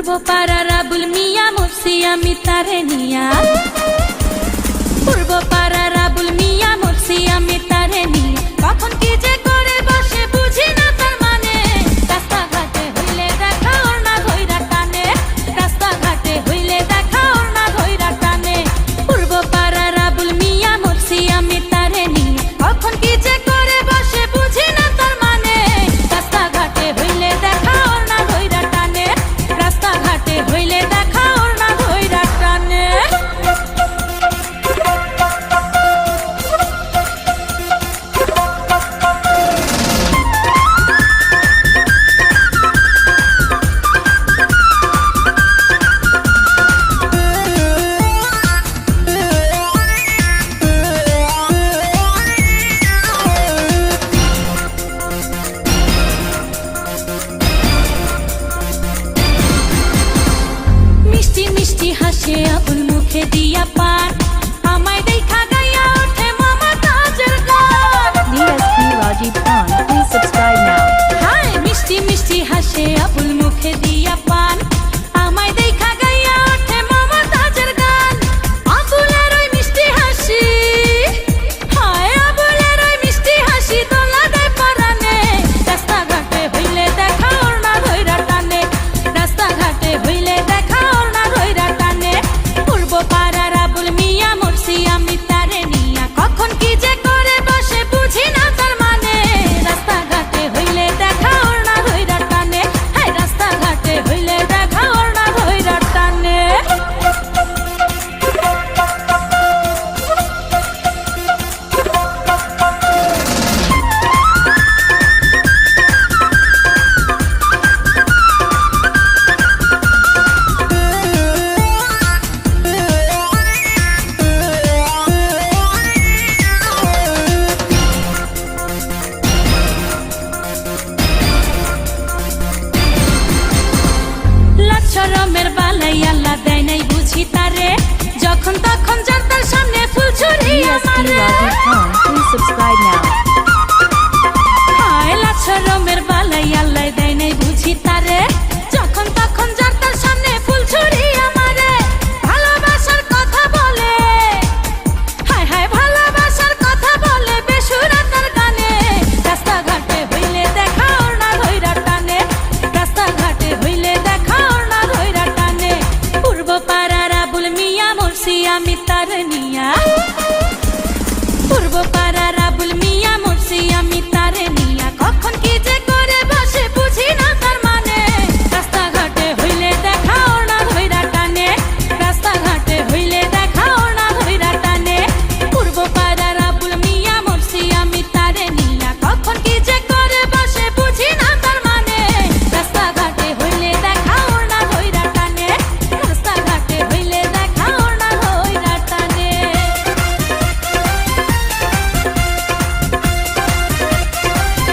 ঘুরব পাড়া রাবুল মিয়া মুসি আমি তারে নিয়া। ঘুরব পাড়া হাসে আপন মুখে দিয়া পা শরমের বালাই আল্লাহ দেয় নাই বুঝি তারে। যখন তখন জানতার সামনে ফুল ছড়িয়ে আমার।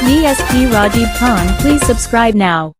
DSP Rajiv Khan please subscribe now.